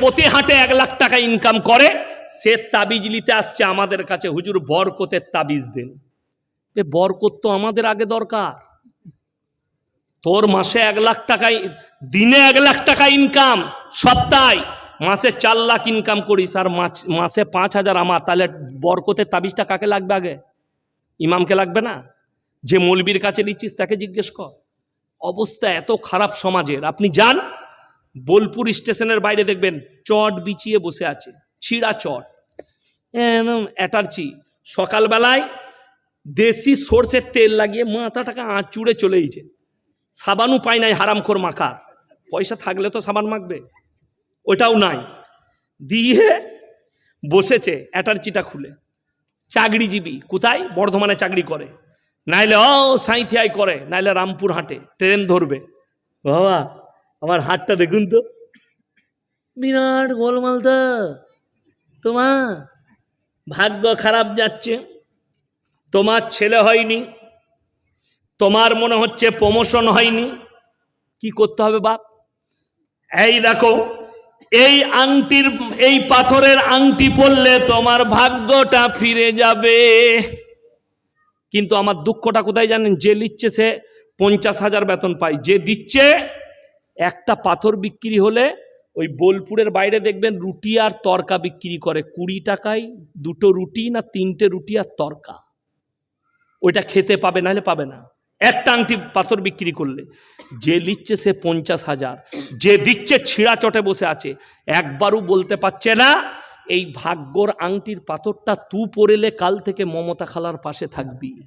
প্রতি হাটে এক লাখ টাকা ইনকাম করে, সে তাবিজ নিতে আসছে আমাদের কাছে। হুজুর, বরকতের তাবিজ দেন। বরকত তো আমাদের আগে দরকার। তোর মাসে এক লাখ টাকায় দিনে এক লাখ টাকা ইনকাম সপ্তাহে। মাসে চার লাখ ইনকাম করিস, আর মাসে পাঁচ হাজার আমার। তাহলে বরকতের তাবিজটা কাকে লাগবে আগে? ইমামকে লাগবে না? যে মৌলবীর কাছে নিচ্ছিস, তাকে জিজ্ঞেস কর। অবস্থা এত খারাপ সমাজের। আপনি যান বোলপুর স্টেশনের বাইরে দেখবেন চট বিছিয়ে বসে আছে, ছিঁড়া চট। অ্যাটার্চি, সকালবেলায় দেশি সর্ষের তেল লাগিয়ে মাথাটাকে আঁচুড়ে চলেইছে সাবানও পাই নাই হারামখোর মাখার। পয়সা থাকলে তো সাবান মাখবে, ওটাও নাই। দিয়ে বসেছে অ্যাটার্চিটা খুলে। চাকরিজীবী, কোথায়? বর্ধমানে চাকরি করে। নাইলে ও সাঁইথিয়ায় করে, নাইলে রামপুর হাটে ট্রেন ধরবে। বাবা আমার হাটটা দেখুন তো। বিরাট গোলমাল তো তোমার ভাগ্য খারাপ যাচ্ছে। তোমার ছেলে হয়নি। তোমার মনে হচ্ছে প্রমোশন হয়নি। কি করতে হবে বাপ? এই দেখো এই আংটির এই পাথরের আংটি পরলে তোমার ভাগ্যটা ফিরে যাবে। কিন্তু আমার দুঃখটা কোথায় জানেন? যে নিচ্ছে সে পঞ্চাশ হাজার বেতন পায়। যে দিচ্ছে একটা পাথর বিক্রি হলে ওই বোলপুরের বাইরে দেখবেন রুটি আর তরকা বিক্রি করে কুড়ি টাকায় দুটো রুটি না তিনটে রুটি আর তরকা। ওইটা খেতে পাবে, নাহলে পাবে না। একটা আংটি পাথর বিক্রি করলে। যে নিচ্ছে সে পঞ্চাশ হাজার, যে দিচ্ছে ছিঁড়া চটে বসে আছে। একবারও বলতে পারছে না, এই ভাগ্যর আংটির পাথরটা তু পড়েলে কাল থেকে মমতা খালার পাশে থাকবি।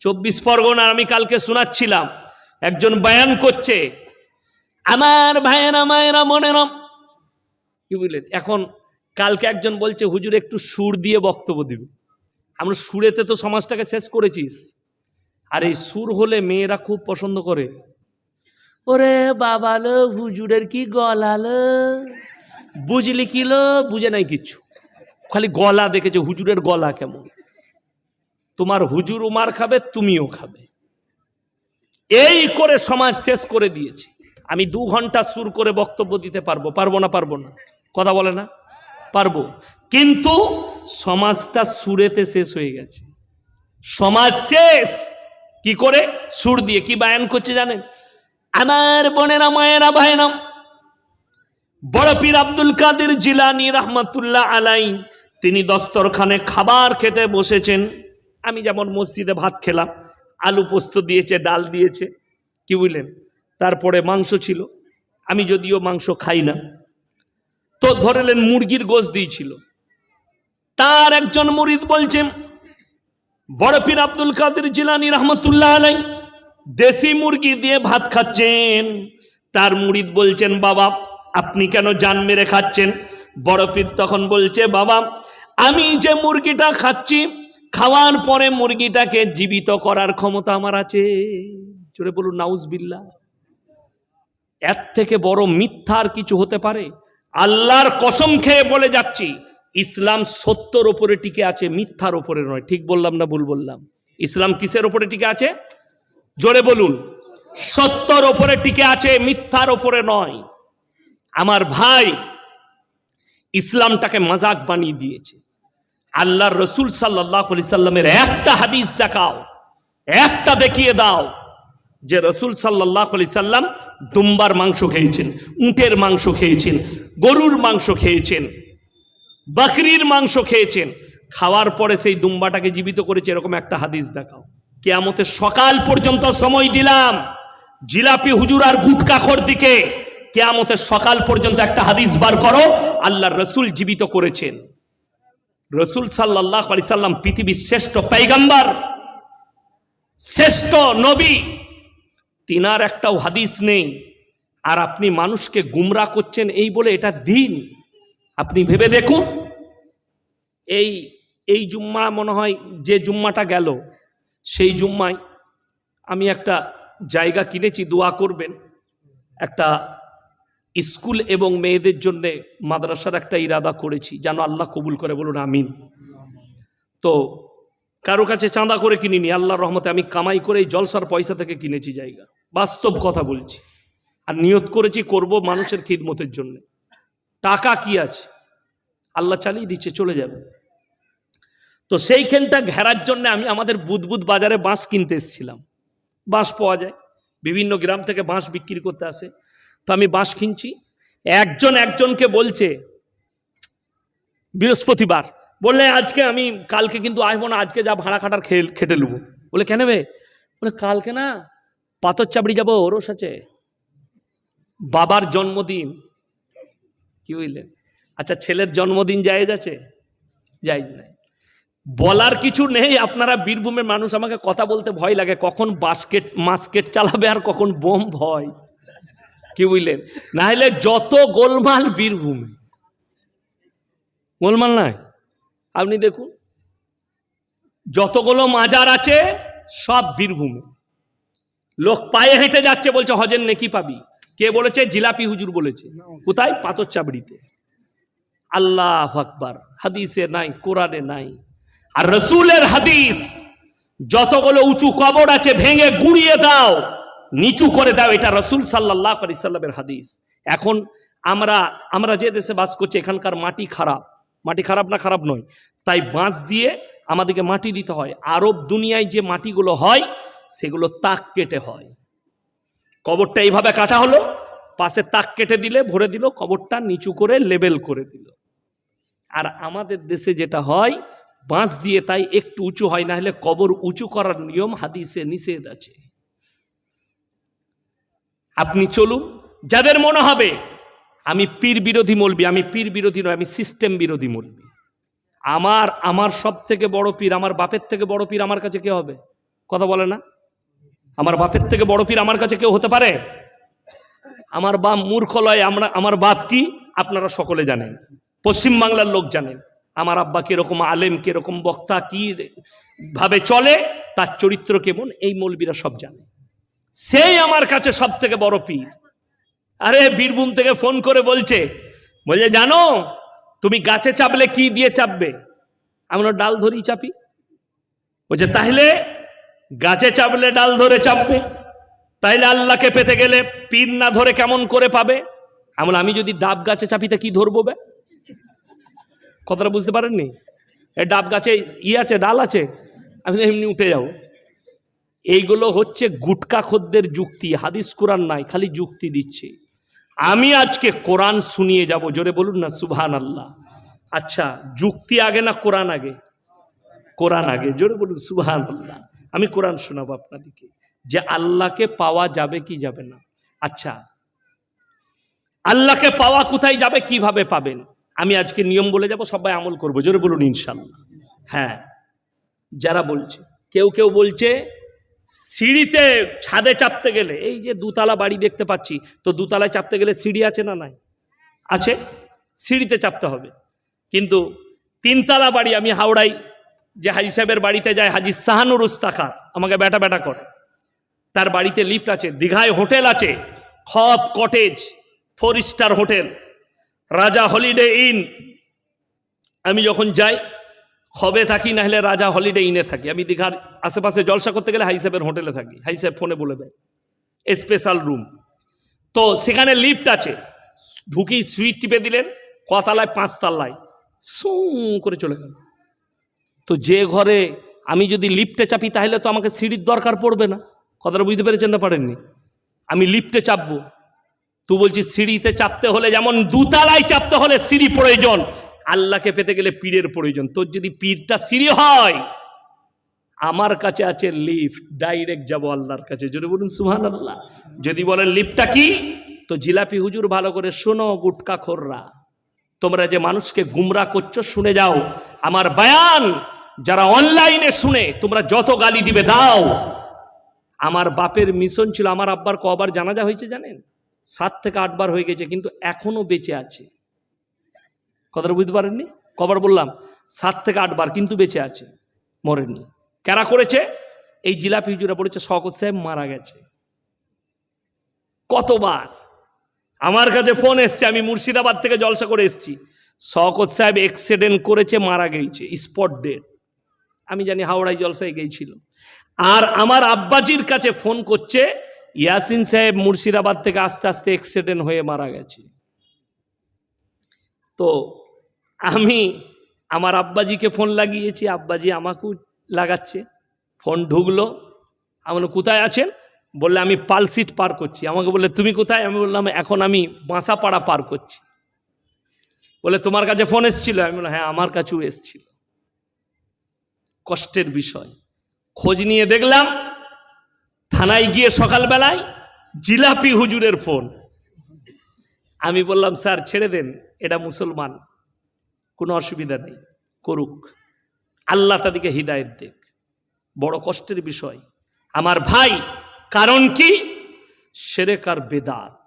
চব্বিশ পরগনা, আমি কালকে শোনাচ্ছিলাম। একজন বয়ান করছে আমার ভাইয়েরা, মায়েরা মনেরম কি বুঝলেন? এখন কালকে একজন বলছে, হুজুর, একটু সুর দিয়ে বক্তব্য দিবে। আমরা সুরেতে তো সমাজটাকে শেষ করেছিস। আর এই সুর হলে মেয়েরা খুব পছন্দ করে। ওরে বাবালো, হুজুরের কি গলালো? বুঝলি কিলো বুঝে নাই কিচ্ছু। খালি গলা দেখেছে, হুজুরের গলা কেমন। তোমার হুজুর উমার খাবে, তুমিও খাবে। এই করে সমাজ শেষ করে দিয়েছে। আমি দু ঘণ্টা সুর করে বক্তব্য দিতে পারব পারব না পারব না? কথা বলে না? পারব। কিন্তু সমাজটা সুরেতে শেষ হয়ে গেছে। সমাজ শেষ! কি করে? সুর দিয়ে। কি বায়ান করছে জানেন? আমার বোনেরা, মায়েরা ভাইরা বড় পীর আব্দুল কাদের জিলানি রহমতুল্লাহ আলাই তিনি দস্তরখানে খাবার খেতে বসেছেন। আমি যেমন মসজিদে ভাত খেলাম, আলু পোস্ত দিয়েছে, ডাল দিয়েছে। কি বুঝলেন? তারপরে মাংস ছিল। আমি যদিও মাংস খাই না। তো ধরেলেন মুরগির গোশ দিয়েছিল। তার একজন মুরিদ বলছেন, বড় পীর আব্দুল কাদের জিলানি রহমতুল্লাহ আলাই, দেশি মুরগি দিয়ে ভাত খাচ্ছেন। তার মুরিদ বলছেন, বাবা, আপনি কেন জান মেরে খাচ্ছেন? বড় পীর তখন বলছে, বাবা, আমি যে মুরগিটা খাচ্ছি, খাওয়ার পরে মুরগিটাকে জীবিত করার ক্ষমতা আমার আছে। জোরে বলুন নাউজ বিল্লা এর থেকে বড় মিথ্যা আর কিছু হতে পারে? আল্লাহর কসম খেয়ে বলে যাচ্ছি, ইসলাম সত্যর ওপরে টিকে আছে, মিথ্যার ওপরে নয়। ঠিক বললাম না ভুল বললাম? ইসলাম কিসের ওপরে টিকে আছে? জোরে বলুন, সত্যর ওপরে টিকে আছে, মিথ্যার ওপরে নয়। আমার ভাই ইসলামটাকে মজাক বানিয়ে দিয়েছে। আল্লাহর রসুল সাল্লাহ সাল্লামের একটা হাদিস দেখাও, একটা দেখিয়ে দাও। যে রসুল সাল্লাহ আলি সাল্লাম দুম্বার মাংস খেয়েছেন, উটের মাংস খেয়েছেন, গরুর মাংস খেয়েছেন, বাকরির মাংস খেয়েছেন। খাওয়ার পরে সেই দুম্বাটাকে জীবিত করেছে, এরকম একটা হাদিস দেখাও। কেয়ামতের সকাল পর্যন্ত সময় দিলাম। জিলাপি হুজুর আর গুটকাখর দিকে। কেয়ামতের সকাল পর্যন্ত একটা হাদিস বার করো আল্লাহ রসুল জীবিত করেছেন। রসুল সাল্লাহ আলি সাল্লাম পৃথিবীর শ্রেষ্ঠ পাইগাম্বার শ্রেষ্ঠ নবী তিনার একটাও হাদিস নেই। আর আপনি মানুষকে গুমরা করছেন এই বলে এটা দিন। আপনি ভেবে দেখুন। এই এই জুম্মা মনে হয় যে জুম্মাটা গেল, সেই জুম্মায় আমি একটা জায়গা কিনেছি, দোয়া করবেন। একটা স্কুল এবং মেয়েদের জন্য মাদ্রাসার একটা ইরাদা করেছি, যেন আল্লাহ কবুল করে বলুন, আমিন। তো কারও কাছে চাঁদা করে কিনিনি, আল্লাহর রহমতে আমি কামাই করে এই জলসার পয়সা থেকে কিনেছি জায়গা। বাস্তব কথা বলছি। আর নিয়ত করেছি করব মানুষের খিদমতের জন্য। টাকা কি আছে? আল্লাহ চালিয়ে দিচ্ছে, চলে যাবে। তো সেইখানটা ঘেরার জন্য আমি আমাদের বুদবুদ বাজারে বাঁশ কিনতে এসেছিলাম। বাঁশ পাওয়া যায়। বিভিন্ন গ্রাম থেকে বাঁশ বিক্রি করতে আসে। তো আমি বাঁশ কিনছি। একজন একজনকে বলছে, বৃহস্পতিবার, বললে, আজকে আমি, কালকে কিন্তু আসব না, আজকে যা ভাড়া খাটার খেটে নেব। বলে, কেন বে? বলে, কালকে না পাথর চাবড়ি যাব, ওরস আছে। বাবার জন্মদিন। কি বুঝলেন আচ্ছা ছেলের জন্মদিন জায়েজ আছে? জায়েজ নাই। বলার কিছু নেই, আপনারা বীরভূমের মানুষ, আমাকে কথা বলতে ভয় লাগে, কখন বাস্কেট মাস্কেট চালাবে আর কখন বোম ভয়। কি বুঝলেন না হলে যত গোলমাল বীরভূমে। গোলমাল নাই? আপনি দেখুন। যতগুলো মাজার আছে, সব বীরভূমে। লোক পায়ে হেঁটে যাচ্ছে বলছে, হজের নেকি পাবি? কে বলেছে? জিলাপি হুজুর বলেছে। কোথায়? পাথর চাবড়িতে আল্লাহ আকবার। হাদিসে নাই, কোরআনে নাই। আর রসুলের হাদিস, যতগুলো উঁচু কবর আছে, ভেঙে গুড়িয়ে দাও, নিচু করে দাও, এটা রসুল সাল্লাহ সাল্লামের হাদিস। এখন আমরা আমরা যে দেশে বাস করছি, এখানকার মাটি খারাপ। মাটি খারাপ না খারাপ নয়। তাই বাঁশ দিয়ে আমাদেরকে মাটি দিতে হয়। আরব দুনিয়ায় যে মাটিগুলো হয় সেগুলো তাক কেটে হয়। কবরটা এইভাবে কাটা হলো, পাশে তাক কেটে দিলে, ভরে দিল, কবরটা নিচু করে লেবেল করে দিল। আর আমাদের দেশে যেটা হয়, বাঁশ দিয়ে তাই একটু উঁচু হয় না হলে কবর উঁচু করার নিয়ম হাদিসে নিষেধ আছে। আপনি চলুন, যাদের মনে হবে, আমি পীর বিরোধী মলবি, আমি পীর বিরোধী নয়, আমি সিস্টেম বিরোধী মলবি। আমার আমার সব থেকে বড় পীর, আমার বাপের থেকে বড় পীর আমার কাছে কে হবে? কথা বলে না? আমার বাপের থেকে বড় পীর আমার কাছে কেউ হতে পারে? আমার বাপ মূর্খ লয় আমরা, আমার বাপ কি? আপনারা সকলে জানেন। পশ্চিম বাংলার লোক জানেন। আমার আব্বা কীরকম আলেম, কীরকম বক্তা, কি ভাবে চলে, তার চরিত্র কেমন, এই মৌলবীরা সব জানে। সেই আমার কাছে সব থেকে বড় পীর। আরে, বীরভূম থেকে ফোন করে বলছে বলছে, জানো, তুমি গাছে চাপলে কি দিয়ে চাপবে? আমরা ডাল ধরি চাপি। বলছে, তাহলে গাছে চাপলে ডাল ধরে চাপবে, তাইলে আল্লাহকে পেতে গেলে পীর না ধরে কেমন করে পাবে? এমন আমি যদি ডাব গাছে চাপিতে কি ধরবো বে? কথাটা বুঝতে পারেননি? এই ডাব গাছে ই আছে, ডাল আছে, আমি এমনি উঠে যাব। এইগুলো হচ্ছে গুটকা খদ্দের যুক্তি, হাদিস কোরআন নাই, খালি যুক্তি দিচ্ছে। আমি আজকে কোরআন শুনিয়ে যাব, জোরে বলুন না সুবহান আল্লাহ আচ্ছা যুক্তি আগে না কোরআন আগে? কোরআন আগে, জোরে বলুন সুবহান আল্লাহ আমি কোরআন শোনাবো আপনাদেরকে। যে আল্লাহকে পাওয়া যাবে কি যাবে না। আচ্ছা আল্লাহকে পাওয়া কোথায় যাবে কীভাবে পাবেন? আমি আজকে নিয়ম বলে যাব, সবাই আমল করব। জোরে বলুন ইনশাল্লাহ হ্যাঁ যারা বলছে, কেউ কেউ বলছে, সিঁড়িতে ছাদে চাপতে গেলে, এই যে দুতলা বাড়ি দেখতে পাচ্ছি, তো দুতলায় চাপতে গেলে সিঁড়ি আছে না নাই? আছে? সিঁড়িতে চাপতে হবে। কিন্তু তিনতলা বাড়ি আমি হাওড়াই যে হাজি সাহেবের বাড়িতে যায় হাজি সাহানুর উস্তাকার আমাকে ব্যাটা ব্যাটা করে। তার বাড়িতে লিফট আছে, দীঘায় হোটেল আছে, খপ cottage four star hotel. Raja holiday inn আমি যখন যাই, খবে থাকি না হলে রাজা হলিডে ইনে থাকি। আমি দীঘার আশেপাশে জলসা করতে গেলে হাই সাহেবের হোটেলে থাকি। হাই সাহেব ফোনে বলে দেয় স্পেশাল রুম তো সেখানে লিফট আছে। ঢুকি সুইচ টিপে দিলেন, কতালায় পাঁচতলায় সু করে চলে গেল। তো যে ঘরে আমি যদি লিফটে চাপি, তাহলে তো আমাকে সিঁড়ির দরকার পড়বে না। কথাটা বুঝতে পেরেছেন না? পারেননি। আমি লিফটে চাপবো। তুই বলছিস, সিঁড়িতে চাপতে হলে যেমন দুতলায় চাপতে হলে সিঁড়ি প্রয়োজন, আল্লাহকে পেতে গেলে পীরের প্রয়োজন। তোর যদি পীরটা সিঁড়ি হয়, আমার কাছে আছে লিফট, ডাইরেক্ট যাব আল্লাহর কাছে। যদি বলুন সুহান আল্লাহ যদি বলেন লিফটটা কি? তো জিলাপি হুজুর ভালো করে শোনো, গুটকা খোররা। তোমরা যে মানুষকে গুমরা করছ, শুনে যাও। আমার বায়ান যারা অনলাইনে শুনে তোমরা যত গালি দিবে দাও। আমার বাপের মিশন ছিল, আমার আব্বার কবার জানাজা হয়েছে জানেন? সাত থেকে আটবার হয়ে গেছে, কিন্তু এখনও বেঁচে আছে। কথাটা বুঝতে পারেননি? কবার বললাম, সাত থেকে আটবার কিন্তু বেঁচে আছে, মরেনি। কারা করেছে? এই জিলাপি হুজুরা পড়েছে শকত সাহেব মারা গেছে। কতবার? আমার কাছে ফোন এসছে, আমি মুর্শিদাবাদ থেকে জলসা করে এসছি। শকত সাহেব অ্যাক্সিডেন্ট করেছে, মারা গেছে স্পট ডেট আমি জানি হাওড়ায় জলসায় গিয়েছিল। আর আমার আব্বাজির কাছে ফোন করছে, ইয়াসিন সাহেব মুর্শিদাবাদ থেকে আস্তে আস্তে অ্যাক্সিডেন্ট হয়ে মারা গেছে। তো আমি আমার আব্বাজিকে ফোন লাগিয়েছি, আব্বাজি আমাকেও লাগাচ্ছে। ফোন ঢুকলো, আমি কোথায় আছেন? বললে, আমি পালসিট পার করছি। আমাকে বললে, তুমি কোথায়? আমি বললাম, এখন আমি বাঁসাপাড়া পার করছি। বলে, তোমার কাছে ফোন এসেছিল? আমি বললাম হ্যাঁ আমার কাছেও এসেছিল। কষ্টের বিষয়। খোঁজ নিয়ে দেখলাম, থানায় গিয়ে সকালবেলায় জিলাপি হুজুরের ফোন। আমি বললাম, স্যার, ছেড়ে দেন, এটা মুসলমান। কোনো অসুবিধা নেই, করুক। আল্লাহ তাদেরকে হৃদায়ত দেখ। বড় কষ্টের বিষয়। আমার ভাই, কারণ কি? সেরেকার বেদাত।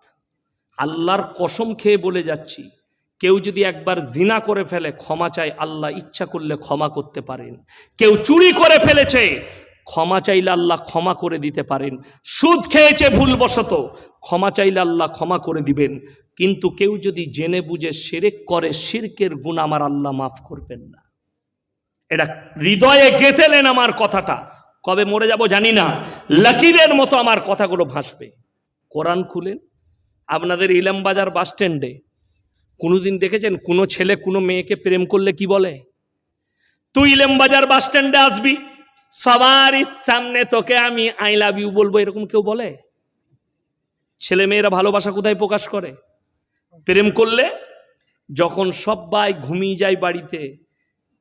আল্লাহর কসম খেয়ে বলে যাচ্ছি কেউ যদি একবার জিনা করে ফেলে, ক্ষমা চায় আল্লাহ ইচ্ছা করলে ক্ষমা করতে পারেন। কেউ চুরি করে ফেলেছে, ক্ষমা চাইলে আল্লাহ ক্ষমা করে দিতে পারেন। সুদ খেয়েছে ভুলবশত, ক্ষমা চাইলে আল্লাহ ক্ষমা করে দিবেন। কিন্তু কেউ যদি জেনে বুঝে সেরেক করে, শিরকের গুণ আমার আল্লাহ মাফ করবেন না। এটা হৃদয়ে গেঁথেলেন আমার কথাটা। কবে মরে যাব জানি না। লকিরের মতো আমার কথাগুলো ভাসবে। কোরআন খুলেন। আপনাদের ইলামবাজার বাস স্ট্যান্ডে কোনোদিন দেখেছেন? কোনো ছেলে, কোনো মেয়েকে প্রেম করলে কি বলে? তুই ইলামবাজার বাস স্ট্যান্ডে আসবি সবার সামনে তোকে আমি আই লাভ ইউ বলব, এরকম কেউ বলে? ছেলে মেয়েরা ভালোবাসা কোথায় প্রকাশ করে? প্রেম করলে যখন সবাই ঘুমিয়ে যায় বাড়িতে,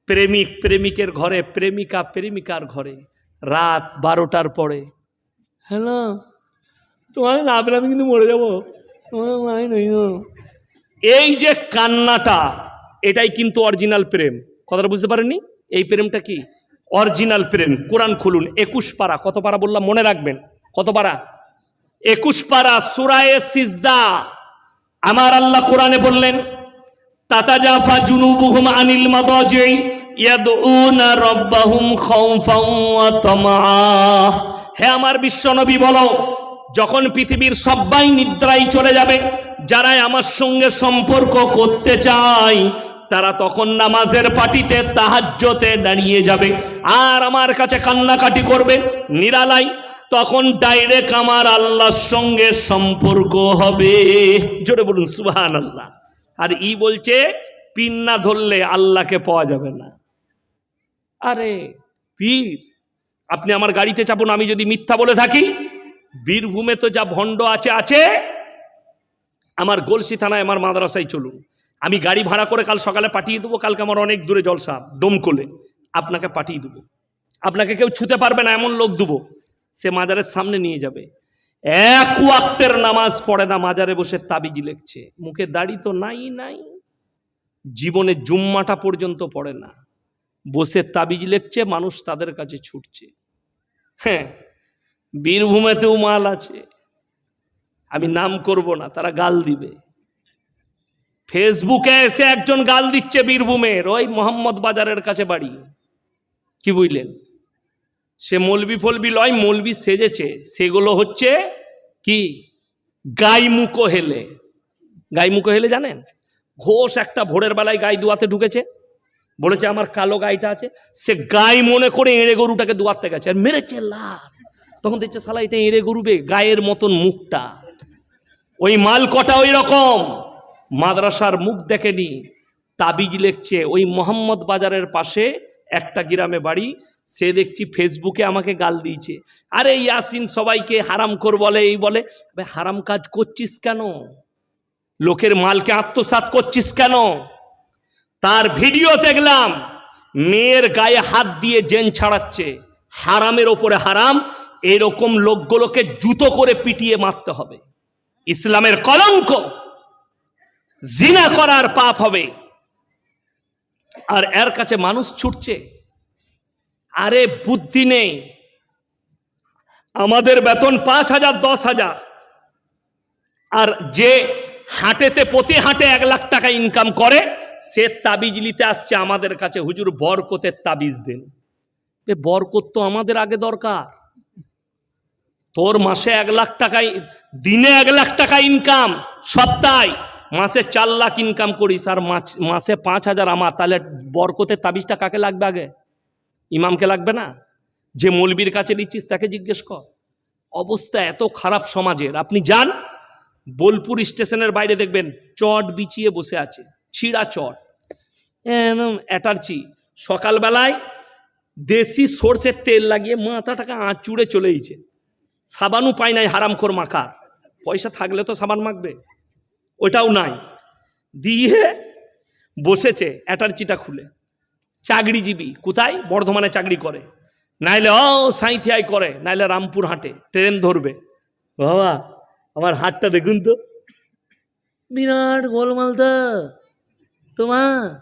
প্রেমিক প্রেমিকের ঘরে, প্রেমিকা প্রেমিকার ঘরে, রাত বারোটার পরে, হ্যালো, তোমার না পেলে আমি কিন্তু মরে যাব। তোমার মাই নই। এই যে কান্নাটা, এটাই কিন্তু অরিজিনাল প্রেম। কথাটা বুঝতে পারেননি? এই প্রেমটা কি? অরিজিনাল প্রেম। কোরআন খুলুন। একুশ পারা। কত পারা বললাম? মনে রাখবেন। কত পারা? একুশ পারা সুরায়ে সিজদা। আমার আল্লাহ কোরআনে বললেন, তাতাজাফা জুনুবুহুম আনিল মাদাজি ইয়াদউনা রাব্বাহুম খাউফাও ওয়া তামআ। হে আমার বিশ্বনবী, বলো, যখন পৃথিবীর সবাই নিদ্রায় চলে যাবে যারা আমার সঙ্গে সম্পর্ক করতে চায়, তারা তখন নামাজের পাটিতে তাহাজ্জতে দাঁড়িয়ে যাবে। আর আমার কাছে কান্নাকাটি করবে নিরালাই তখন ডাইরেক্ট আমার আল্লাহর সঙ্গে সম্পর্ক হবে। জোরে বলুন সুবহান আল্লাহ আর ই বলছে পিন না ধরলে আল্লাহকে পাওয়া যাবে না। আরে, পীর, আপনি আমার গাড়িতে চাপুন, আমি যদি মিথ্যা বলে থাকি, বীরভূমে তো যা ভণ্ড আছে আছে। আমার গলসি থানায় আমার মাদ্রাসায় চলুন। আমি গাড়ি ভাড়া করে কাল সকালে পাঠিয়ে দেবো, কালকে আমার অনেক দূরে জলসা ডোমকলে আপনাকে পাঠিয়ে দেবো। আপনাকে কেউ ছুতে পারবে না, এমন লোক দেবো। সে মাজারের সামনে নিয়ে যাবে। এক ওয়াক্তের নামাজ পড়ে না, মাজারে বসে তাবিজ লেখছে। মুখে দাড়ি তো নাই নাই। জীবনে জুম্মাটা পর্যন্ত পড়ে না। বসে তাবিজ লেখছে, মানুষ তাদের কাছে ছুটছে। হ্যাঁ বীরভূমেতেও মাল আছে। আমি নাম করব না, তারা গাল দিবে। ফেসবুকে এসে একজন গাল দিচ্ছে বীরভূমের, ওই মোহাম্মদ বাজারের কাছে বাড়ি। কি বুঝলেন? সে মলবি ফলবি লয়, মলবি সেজেছে। সেগুলো হচ্ছে কি? গাইমুখো হেলে। গাইমুখো হেলে জানেন? ঘোষ একটা ভোরের বেলায় গাই দুয়াতে ঢুকেছে। বলেছে, আমার কালো গাইটা আছে। সে গাই মনে করে এঁড়ে গরুটাকে দুয়াতে গেছে। আর মেরেছে লাভ তখন দেখছে সালা এটা এঁড়ে গরুবে গায়ের মতন মুখটা। ওই মাল কটা ওই রকম? মাদ্রাসার মুখ দেখেনি। তাবিজ লেখছে, ওই মোহাম্মদ বাজারের পাশে একটা গ্রামে বাড়ি, সে দেখছি ফেসবুকে আমাকে গাল দিয়েছে। আরে ইয়াসিন সবাইকে হারাম কর বলে, এই বলে। হারাম কাজ করছিস কেন? লোকের মালকে আত্মসাৎ করছিস কেন? তার ভিডিও দেখলাম, মেয়ের গায়ে হাত দিয়ে জেন ছাড়াচ্ছে। হারামের ওপরে হারাম, এরকম লোকগুলোকে জুতো করে পিটিয়ে মারতে হবে। ইসলামের কলঙ্ক। জিনা করার পাপ হবে। আর এর কাছে মানুষ ছুটছে। আরে বুদ্ধি নেই। আমাদের বেতন পাঁচ হাজার, দশ হাজার। আর যে হাটেতে, প্রতি হাটে এক লাখ টাকা ইনকাম করে, সে তাবিজ নিতে আসছে আমাদের কাছে। হুজুর, বরকতের তাবিজ দেন। এ বরকত তো আমাদের আগে দরকার। তোর মাসে এক লাখ টাকায় দিনে এক লাখ টাকা ইনকাম সপ্তাহে। মাসে চার লাখ ইনকাম করিস, আর মাসে পাঁচ হাজার আমার। তাহলে বরকতের তাবিজটা কাকে লাগবে আগে? ইমামকে লাগবে না? যে মলবির কাছে নিচ্ছিস তাকে জিজ্ঞেস কর। অবস্থা এত খারাপ সমাজের। আপনি যান, বোলপুর স্টেশনের বাইরে দেখবেন, চট বিছিয়ে বসে আছে, ছিঁড়া চট। অ্যাটার্চি। সকালবেলায় দেশি সর্ষের তেল লাগিয়ে মাথাটাকে আঁচুড়ে চলেইছে সাবানও পায় নাই হারামখোর মাখার পয়সা থাকলে তো সাবান মাখবে। ওটাও নাই। দিয়ে বসেছে অ্যাটার্চিটা খুলে। চাকরিজীবী, কোথায়? বর্ধমানে চাকরি করে। নাইলে, ও সাঁইথিয়াই করে। নাইলে রামপুর হাটে, ট্রেন ধরবে। বাবা, আমার হাটটা দেখুন তো। বিরাট গোলমাল তো। তোমার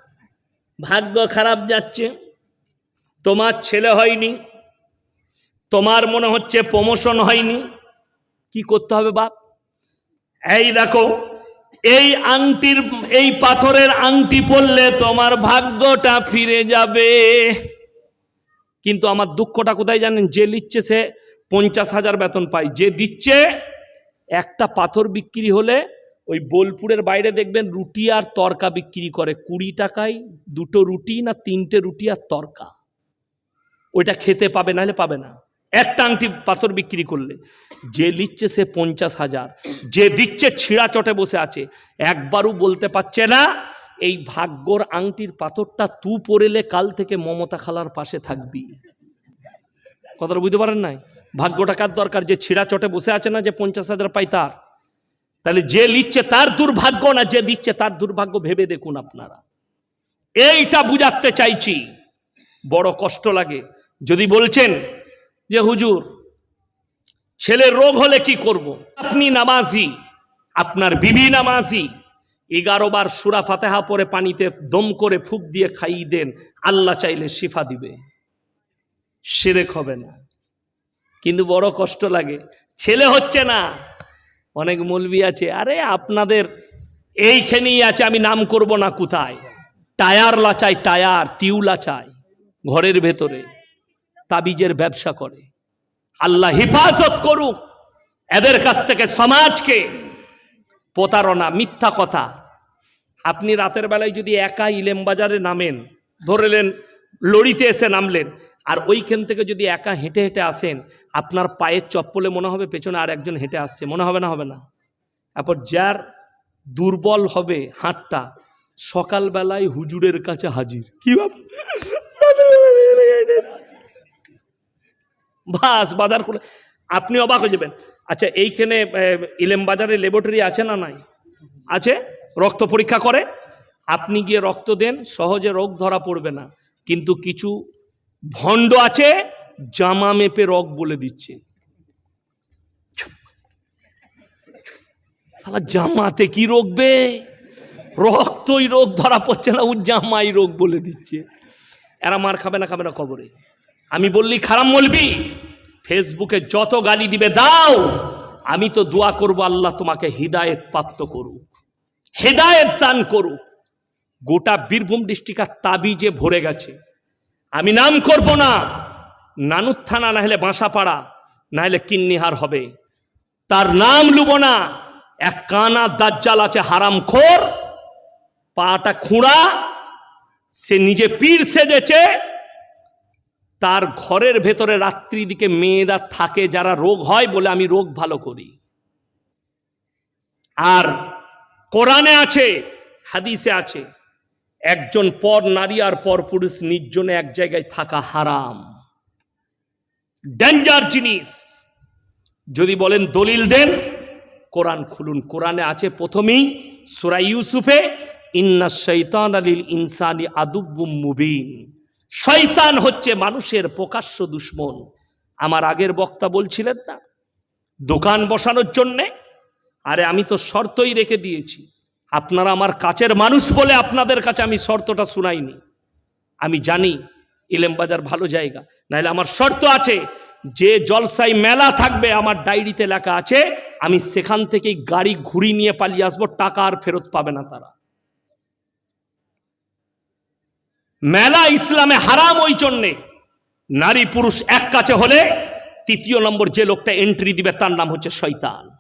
ভাগ্য খারাপ যাচ্ছে। তোমার ছেলে হয়নি। তোমার মনে হচ্ছে প্রমোশন হয়নি। কি করতে হবে বাপ? এই দেখো, এই আংটির, এই পাথরের আংটি পড়লে তোমার ভাগ্যটা ফিরে যাবে। কিন্তু আমার দুঃখটা কোথায় জানেন? যে নিচ্ছে সে পঞ্চাশ হাজার বেতন পায়। যে দিচ্ছে, একটা পাথর বিক্রি হলে ওই বোলপুরের বাইরে দেখবেন রুটি আর তরকা বিক্রি করে। কুড়ি টাকায় দুটো রুটি না তিনটে রুটি আর তরকা। ওইটা খেতে পাবে, নাহলে পাবে না। একটা আংটি পাথর বিক্রি করলে, যে নিচ্ছে সে পঞ্চাশ হাজার, যে দিচ্ছে ছিঁড়া চটে বসে আছে, একবারও বলতে পারছে না, এই ভাগ্যর আংটির পাথরটা তু পড়েলে কাল থেকে মমতা খালার পাশে থাকবি। কথাটা বুঝতে পারেন নাই? ভাগ্যটা কার দরকার? যে ছিঁড়া চটে বসে আছে না, যে পঞ্চাশ হাজার পাই তার। তাহলে যে নিচ্ছে তার দুর্ভাগ্য না যে দিচ্ছে তার দুর্ভাগ্য ভেবে দেখুন আপনারা। এইটা বুঝাতে চাইছি। বড় কষ্ট লাগে। যদি বলছেন যে হুজুর ছেলের রোগ হলে কি করব। আপনি নামাজি, আপনার বিবি নামাজি, এগারো বার সুরা ফাতেহা পরে পানিতে দম করে ফুক দিয়ে খাইয়ে দেন, আল্লাহ চাইলে শিফা দিবে। সেরেক হবে না। কিন্তু বড় কষ্ট লাগে। ছেলে হচ্ছে না। অনেক মলবি আছে, আরে আপনাদের এইখানেই আছে, আমি নাম করব না কোথায়? টায়ার লাচাই টায়ার টিউ লাচাই ঘরের ভেতরে। তাবিজের ব্যবসা করে। আল্লাহ হিফাজত করুক। এদের কাছ থেকে সমাজকে প্রতারণা, মিথ্যা কথা। আপনি রাতের বেলায় যদি একা ইলেম বাজারে নামেন, ধরলেন লড়িতে এসে নামলেন, আর ওইখান থেকে যদি একা হেঁটে হেঁটে আসেন, আপনার পায়ের চপ্পলে মনে হবে পেছনে আর একজন হেঁটে আসছে, মনে হবে না হবে না। তারপর যার দুর্বল হবে হাতটা, সকালবেলায় হুজুরের কাছে হাজির। কি বাবা বাস, বাজার করে আপনি অবাক হয়ে যাবেন। আচ্ছা এইখানে ইলেম বাজারে ল্যাবরেটরি আছে না নাই? আছে? রক্ত পরীক্ষা করে। আপনি গিয়ে রক্ত দেন, সহজে রোগ ধরা পড়বে না। কিন্তু কিছু ভণ্ড আছে, জামা মেপে রোগ বলে দিচ্ছে। জামাতে কি রোগ বে? রক্তই রোগ ধরা পড়ছে না, ও জামাই রোগ বলে দিচ্ছে। এরা মার খাবে না খাবে না কবরে আমি বললি, খারাপ বলবি? ফেসবুকে যত গালি দিবে, দাও। আমি তো দোয়া করব, আল্লাহ তোমাকে হৃদায়ত প্রাপ্ত করুক। হেদায়েত দান করুক। গোটা বীরভূম ডিস্ট্রিক্ট আর তাবিজে ভরে গেছে। আমি নাম করব না। নানুর থানা না হলে বাঁসাপাড়া না হলে কিন্নিহার হবে। তার নাম লুব না। এক কানা দাজ্জাল আছে হারাম খোর পাটা খুঁড়া। সে নিজে পীর সেজেছে। তার ঘরের ভেতরে রাত্রি দিকে মেয়েরা থাকে যারা রোগ হয় বলে আমি রোগ ভালো করি। আর কোরআনে আছে, হাদিসে আছে, একজন পর নারী আর পর পুরুষ নির্জনে এক জায়গায় থাকা হারাম। ডেঞ্জার জিনিস। যদি বলেন দলিল দেন, কোরআন খুলুন। কোরআনে আছে প্রথমেই সুরা ইউসুফে ইন্না শৈতান আলিল ইনসানি আদুব্বুম মুবিন। শয়তান হচ্ছে মানুষের প্রকাশ্য দুশ্মন। আমার আগের বক্তা বলছিলেন না, দোকান বসানোর জন্যে? আরে আমি তো শর্তই রেখে দিয়েছি। আপনারা আমার কাছের মানুষ বলে আপনাদের কাছে আমি শর্তটা শুনাইনি। আমি জানি ইলেম বাজার ভালো জায়গা, নাহলে আমার শর্ত আছে, যে জলসাই মেলা থাকবে আমার ডায়েরিতে লেখা আছে, আমি সেখান থেকেই গাড়ি ঘুরি নিয়ে পালিয়ে আসব, টাকা আর ফেরত পাবে না তারা। মেলা ইসলামে হারাম ওই জন্যে। নারী পুরুষ এক কাছে হলে তৃতীয় নম্বর যে লোকটা এন্ট্রি দিবে তার নাম হচ্ছে শয়তান।